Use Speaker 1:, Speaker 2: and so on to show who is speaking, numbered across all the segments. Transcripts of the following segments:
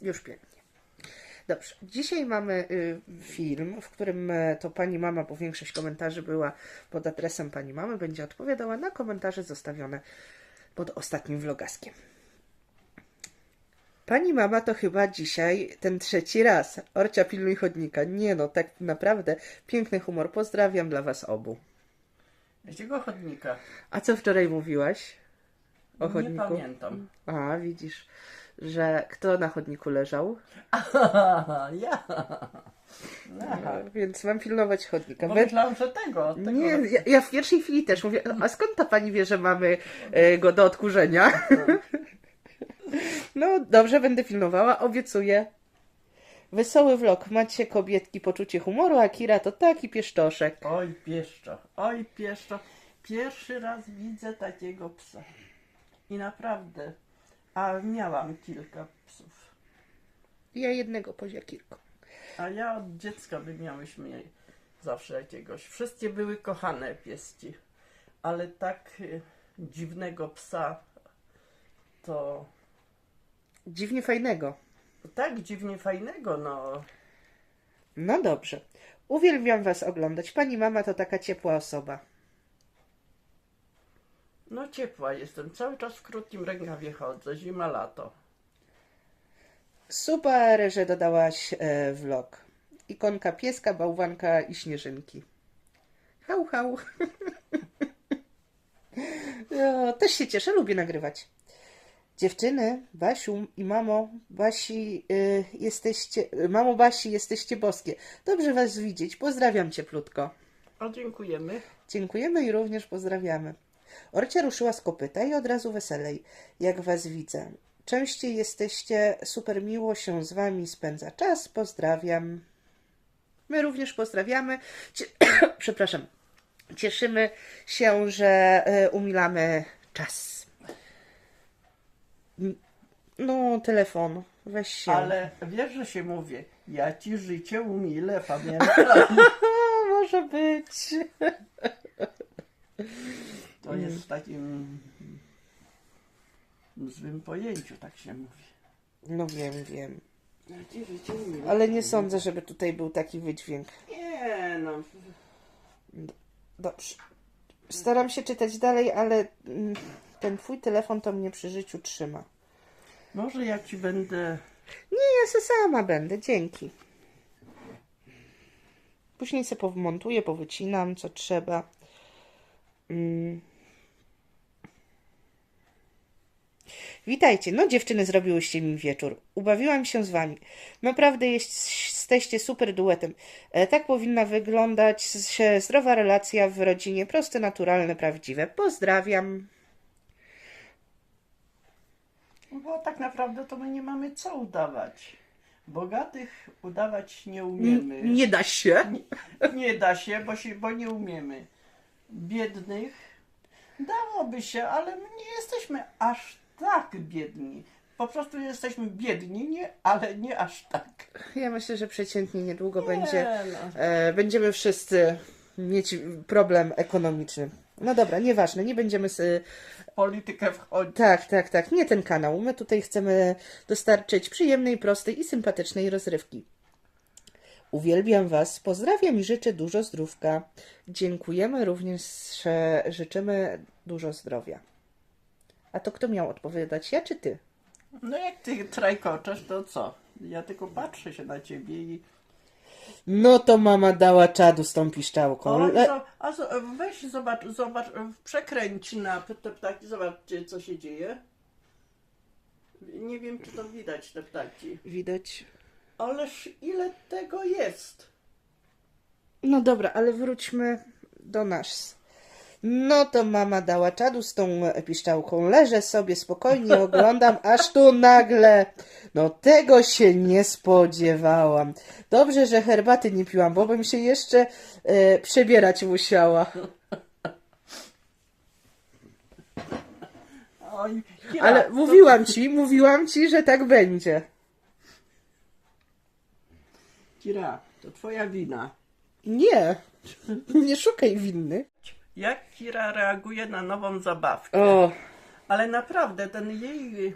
Speaker 1: Już pięknie. Dobrze. Dzisiaj mamy y, film, w którym e, to pani mama, bo większość komentarzy była pod adresem pani mamy, będzie odpowiadała na komentarze zostawione pod ostatnim vlogaskiem. Pani mama to chyba dzisiaj ten trzeci raz. Orcia pilnuj chodnika. Nie no, tak naprawdę piękny humor. Pozdrawiam dla was obu.
Speaker 2: Jakiego chodnika?
Speaker 1: A co wczoraj mówiłaś o
Speaker 2: Nie
Speaker 1: chodniku?
Speaker 2: pamiętam.
Speaker 1: A, widzisz, że kto na chodniku leżał?
Speaker 2: ja. Aha.
Speaker 1: Więc mam pilnować chodnika.
Speaker 2: Bo myślałam, że tego. tego.
Speaker 1: Nie, ja, ja w pierwszej chwili też mówię, a skąd ta pani wie, że mamy e, go do odkurzenia? No dobrze, będę pilnowała, obiecuję. Wesoły vlog, macie kobietki poczucie humoru, a Kira to taki pieszczoszek.
Speaker 2: Oj, pieszczo. Oj, pieszczo. Pierwszy raz widzę takiego psa. I naprawdę. A miałam kilka psów.
Speaker 1: Ja jednego poziakirko.
Speaker 2: A ja od dziecka by miałyśmy zawsze jakiegoś. Wszystkie były kochane pieski. Ale tak y, dziwnego psa to
Speaker 1: Dziwnie fajnego.
Speaker 2: tak dziwnie fajnego, no.
Speaker 1: No dobrze. Uwielbiam was oglądać. Pani mama to taka ciepła osoba.
Speaker 2: No ciepła jestem. Cały czas w krótkim rękawie chodzę. Zima, lato.
Speaker 1: Super, że dodałaś e, vlog. Ikonka pieska, bałwanka i śnieżynki. Hał, hał. no, też się cieszę, lubię nagrywać. Dziewczyny, Basiu i mamo Basi, y, jesteście, mamo Basi, jesteście boskie. Dobrze was widzieć. Pozdrawiam cieplutko.
Speaker 2: O, dziękujemy.
Speaker 1: Dziękujemy i również pozdrawiamy. Orcia ruszyła z kopyta i od razu weselej, jak was widzę. Częściej jesteście, super miło się z wami spędza czas. Pozdrawiam. My również pozdrawiamy. Cie... Przepraszam. Cieszymy się, że e, umilamy czas. No, telefon. Weź się.
Speaker 2: Ale wiesz, że się mówię. Ja ci życie umilę, pamiętaj.
Speaker 1: A, może być.
Speaker 2: To jest w takim złym pojęciu, tak się mówi.
Speaker 1: No wiem, wiem. Ale nie sądzę, żeby tutaj był taki wydźwięk.
Speaker 2: Nie no.
Speaker 1: Dobrze. Staram się czytać dalej, ale mm, ten twój telefon to mnie przy życiu trzyma.
Speaker 2: Może ja ci będę.
Speaker 1: Nie, ja se sama będę, dzięki. Później se powmontuję, powycinam, co trzeba. Mm. Witajcie. No, dziewczyny, zrobiłyście mi wieczór. Ubawiłam się z wami. Naprawdę jest, jesteście super duetem. E, tak powinna wyglądać się zdrowa relacja w rodzinie. Proste, naturalne, prawdziwe. Pozdrawiam.
Speaker 2: Bo tak naprawdę to my nie mamy co udawać. Bogatych udawać nie umiemy.
Speaker 1: Nie da się.
Speaker 2: Nie da się, bo, się, bo nie umiemy. Biednych dałoby się, ale my nie jesteśmy aż tak biedni. Po prostu jesteśmy biedni, nie, ale nie aż tak.
Speaker 1: Ja myślę, że przeciętnie niedługo
Speaker 2: Nie,
Speaker 1: będzie.
Speaker 2: no.
Speaker 1: E, będziemy wszyscy mieć problem ekonomiczny. No dobra, nieważne, nie będziemy.
Speaker 2: W politykę wchodzi.
Speaker 1: Tak, tak, tak, nie ten kanał. My tutaj chcemy dostarczyć przyjemnej, prostej i sympatycznej rozrywki. Uwielbiam Was, pozdrawiam i życzę dużo zdrówka. Dziękujemy również, że życzymy dużo zdrowia. A to kto miał odpowiadać, ja czy Ty?
Speaker 2: No jak ty trajkoczesz, to co? Ja tylko patrzę się na ciebie i...
Speaker 1: No to mama dała czadu z tą piszczałką.
Speaker 2: O, zo- a zo- weź zobacz, zobacz, przekręć na te ptaki, zobaczcie co się dzieje. Nie wiem czy to widać te ptaki.
Speaker 1: Widać.
Speaker 2: Ależ ile tego jest?
Speaker 1: No dobra, ale wróćmy do nas. No to mama dała czadu z tą piszczałką. Leżę sobie spokojnie, oglądam, aż tu nagle. No tego się nie spodziewałam. Dobrze, że herbaty nie piłam, bo bym się jeszcze e, przebierać musiała.
Speaker 2: Oj,
Speaker 1: Ale
Speaker 2: to-
Speaker 1: mówiłam ci, mówiłam ci, że tak będzie.
Speaker 2: Kira, to twoja wina.
Speaker 1: Nie, nie szukaj winny.
Speaker 2: Jak Kira reaguje na nową zabawkę?
Speaker 1: O,
Speaker 2: Ale naprawdę, ten jej,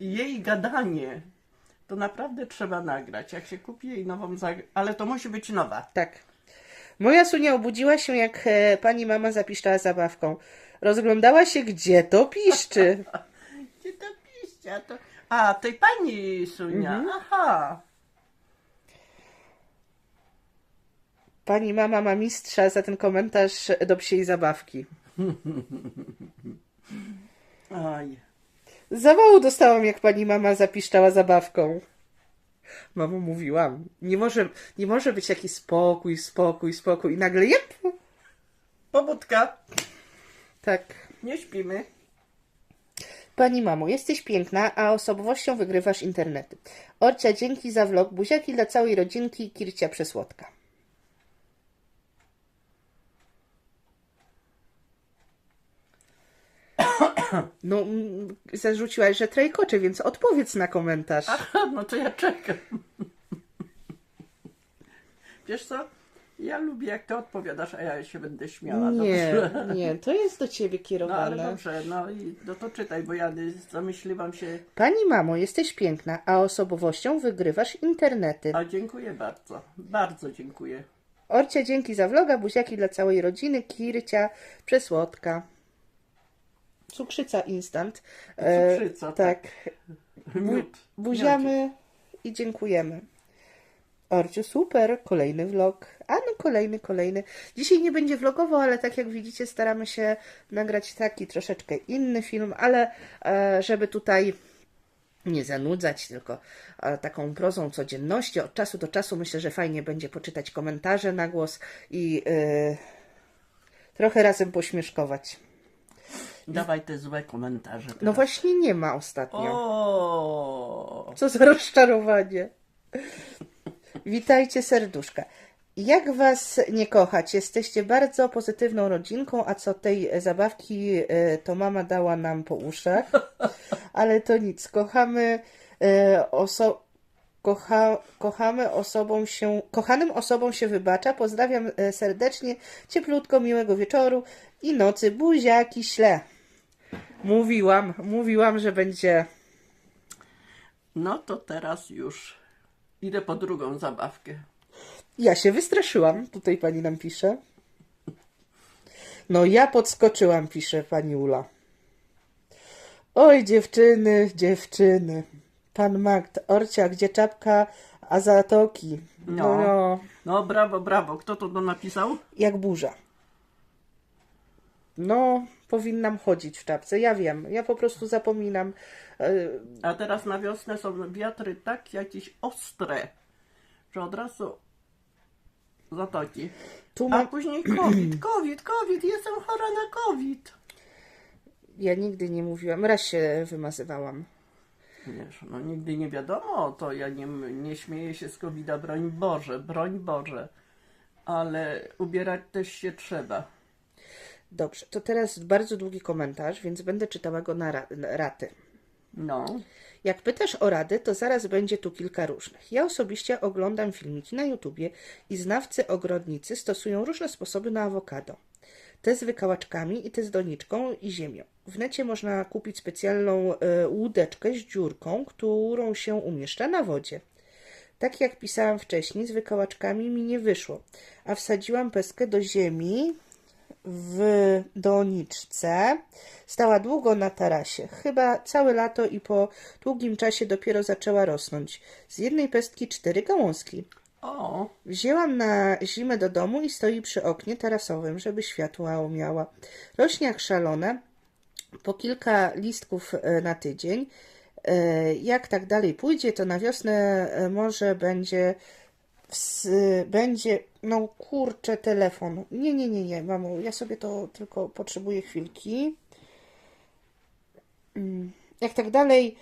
Speaker 2: jej gadanie To naprawdę trzeba nagrać. Jak się kupi jej nową, zag- ale to musi być nowa.
Speaker 1: Tak. Moja Sunia obudziła się, jak e, pani mama zapiszczała zabawką. Rozglądała się, gdzie to piszczy.
Speaker 2: Gdzie to piście? A, to... A tej pani Sunia. Aha.
Speaker 1: Pani mama ma mistrza za ten komentarz do psiej zabawki.
Speaker 2: Oj.
Speaker 1: Zawału dostałam, jak pani mama zapiszczała zabawką. Mamo, mówiłam, nie może, nie może być jakiś spokój, spokój, spokój. I nagle, jep,
Speaker 2: Pobudka.
Speaker 1: tak.
Speaker 2: Nie śpimy.
Speaker 1: Pani mamo, jesteś piękna, a osobowością wygrywasz internety. Orcia, dzięki za vlog, buziaki dla całej rodzinki, Kircia Przesłodka. No, mm, zarzuciłaś, że trajkocze, więc odpowiedz na komentarz.
Speaker 2: Aha, no to ja czekam. Wiesz co? Ja lubię jak ty odpowiadasz, a ja się będę śmiała.
Speaker 1: Nie,
Speaker 2: Dobrze?
Speaker 1: nie, to jest do ciebie
Speaker 2: No ale
Speaker 1: kierowane.
Speaker 2: dobrze, no i no to czytaj, bo ja zamyśliwam się.
Speaker 1: Pani mamo, jesteś piękna, a osobowością wygrywasz internety.
Speaker 2: A dziękuję bardzo. Bardzo dziękuję.
Speaker 1: Orcia, dzięki za vloga, buziaki dla całej rodziny, Kircia, Przesłodka. Cukrzyca instant. E,
Speaker 2: Cukrzyca,
Speaker 1: tak.
Speaker 2: Miód.
Speaker 1: Buziamy i dziękujemy. Orciu, super, kolejny vlog. A no, kolejny, kolejny. Dzisiaj nie będzie vlogowo, ale tak jak widzicie, staramy się nagrać taki troszeczkę inny film, ale e, żeby tutaj nie zanudzać, tylko e, taką prozą codzienności. Od czasu do czasu myślę, że fajnie będzie poczytać komentarze na głos i trochę razem pośmieszkować.
Speaker 2: Dawaj te złe komentarze.
Speaker 1: No
Speaker 2: teraz.
Speaker 1: właśnie nie ma ostatnio.
Speaker 2: O,
Speaker 1: Co za rozczarowanie. Witajcie serduszka. Jak was nie kochać? Jesteście bardzo pozytywną rodzinką, a co tej zabawki e, to mama dała nam po uszach. Ale to nic. Kochamy e, oso kocha kochamy osobom się, kochanym osobom się wybacza. Pozdrawiam e, serdecznie, cieplutko, miłego wieczoru i nocy. Buziaki śle. Mówiłam, mówiłam, że będzie
Speaker 2: no to teraz już idę po drugą zabawkę.
Speaker 1: Ja się wystraszyłam, tutaj pani nam pisze. No ja podskoczyłam, pisze pani Ula. Oj, dziewczyny, dziewczyny. Pan Magd, Orcia, gdzie czapka Azatoki? No,
Speaker 2: No.
Speaker 1: no,
Speaker 2: No brawo, brawo. Kto to do napisał?
Speaker 1: jak burza. No, powinnam chodzić w czapce, ja wiem, ja po prostu zapominam. E,
Speaker 2: A teraz na wiosnę są wiatry tak jakieś ostre, że od razu zatoki.
Speaker 1: Tu
Speaker 2: A później COVID, COVID, COVID, jestem chora na COVID.
Speaker 1: ja nigdy nie mówiłam, raz się wymazywałam.
Speaker 2: Wiesz, no nigdy nie wiadomo, to ja nie, nie śmieję się z covid broń Boże, broń Boże. Ale ubierać też się trzeba.
Speaker 1: Dobrze, to teraz bardzo długi komentarz, więc będę czytała go na, ra- na raty.
Speaker 2: No,
Speaker 1: Jak pytasz o rady, to zaraz będzie tu kilka różnych. Ja osobiście oglądam filmiki na YouTubie i znawcy ogrodnicy stosują różne sposoby na awokado. Te z wykałaczkami i te z doniczką i ziemią. W necie można kupić specjalną e, łódeczkę z dziurką, którą się umieszcza na wodzie. Tak jak pisałam wcześniej, z wykałaczkami mi nie wyszło, a wsadziłam peskę do ziemi w doniczce. Stała długo na tarasie. Chyba całe lato i po długim czasie dopiero zaczęła rosnąć. Z jednej pestki cztery gałązki.
Speaker 2: O,
Speaker 1: Wzięłam na zimę do domu i stoi przy oknie tarasowym, żeby światła miała. Rośnie jak szalone, po kilka listków e, na tydzień. E, Jak tak dalej pójdzie, to na wiosnę e, może będzie będzie, no kurczę, telefon. Nie, nie, nie, nie, mamo, ja sobie to tylko potrzebuję chwilki. Mm, Jak tak dalej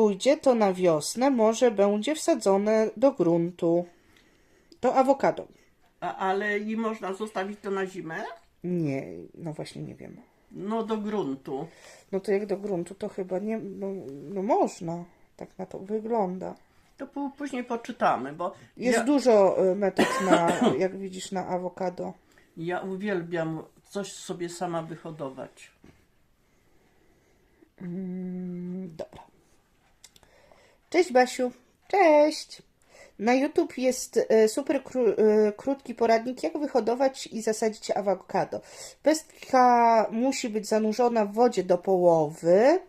Speaker 1: pójdzie, to na wiosnę może będzie wsadzone do gruntu. To awokado.
Speaker 2: a, ale i można zostawić to na zimę?
Speaker 1: Nie, no właśnie nie wiem.
Speaker 2: No do gruntu.
Speaker 1: No to jak do gruntu, to chyba nie, no, no można. Tak na to wygląda.
Speaker 2: To pó- później poczytamy, bo
Speaker 1: Jest
Speaker 2: ja,
Speaker 1: dużo y, metod na, jak widzisz, na awokado.
Speaker 2: ja uwielbiam coś sobie sama wyhodować.
Speaker 1: Mm, dobra. Cześć Basiu. Cześć. Na YouTube jest e, super e, krótki poradnik, jak wyhodować i zasadzić awokado. Pestka musi być zanurzona w wodzie do połowy.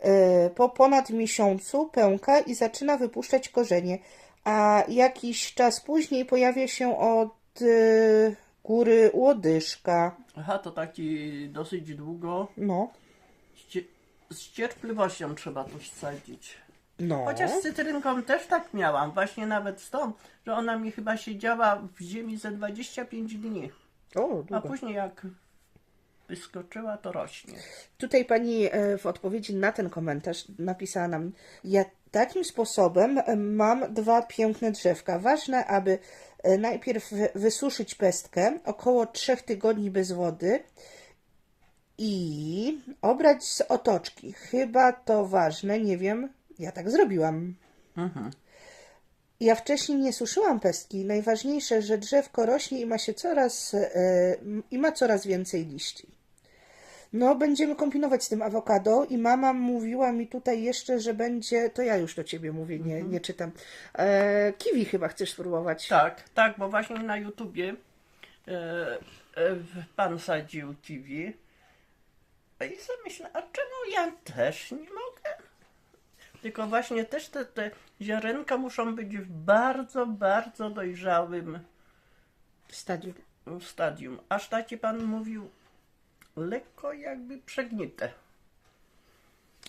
Speaker 1: E, Po ponad miesiącu pęka i zaczyna wypuszczać korzenie, a jakiś czas później pojawia się od góry łodyżka.
Speaker 2: Aha, to taki dosyć długo.
Speaker 1: No,
Speaker 2: z cierpliwością trzeba to sadzić.
Speaker 1: No.
Speaker 2: Chociaż z cytrynką też tak miałam, właśnie nawet z tą, że ona mi chyba siedziała w ziemi ze 25 dni.
Speaker 1: O,
Speaker 2: A później jak wyskoczyła, to rośnie.
Speaker 1: Tutaj pani e, w odpowiedzi na ten komentarz napisała nam: Ja takim sposobem e, mam dwa piękne drzewka. Ważne, aby e, najpierw wy- wysuszyć pestkę około trzech tygodni bez wody i obrać z otoczki. Chyba to ważne, nie wiem. Ja tak zrobiłam.
Speaker 2: Mhm.
Speaker 1: Ja wcześniej nie suszyłam pestki. Najważniejsze, że drzewko rośnie i ma się coraz e, i ma coraz więcej liści. No, będziemy kombinować z tym awokado i mama mówiła mi tutaj jeszcze, że będzie, to ja już do ciebie mówię, nie, nie czytam. E, kiwi chyba chcesz spróbować.
Speaker 2: Tak, tak, bo właśnie na YouTubie e, e, pan sadził kiwi. I sobie myślę, a czemu ja też nie mogę? Tylko właśnie też te, te ziarenka muszą być w bardzo, bardzo dojrzałym
Speaker 1: Stadium.
Speaker 2: stadium. Aż taki pan mówił, lekko jakby przegnite.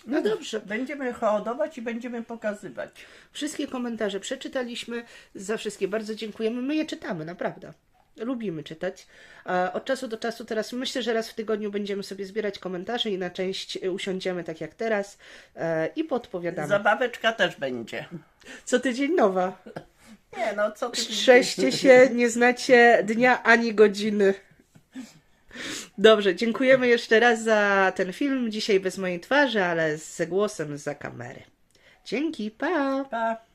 Speaker 1: No dobrze.
Speaker 2: Będziemy hodować i będziemy pokazywać.
Speaker 1: Wszystkie komentarze przeczytaliśmy. Za wszystkie bardzo dziękujemy. My je czytamy, naprawdę. Lubimy czytać. E, Od czasu do czasu teraz myślę, że raz w tygodniu będziemy sobie zbierać komentarze i na część e, usiądziemy tak jak teraz e, i podpowiadamy.
Speaker 2: Zabaweczka też będzie.
Speaker 1: Co tydzień nowa.
Speaker 2: Nie no, co ty...
Speaker 1: Strzeźcie się, nie znacie dnia ani godziny. Dobrze, dziękujemy jeszcze raz za ten film. Dzisiaj bez mojej twarzy, ale z głosem za kamery. Dzięki, pa!
Speaker 2: Pa.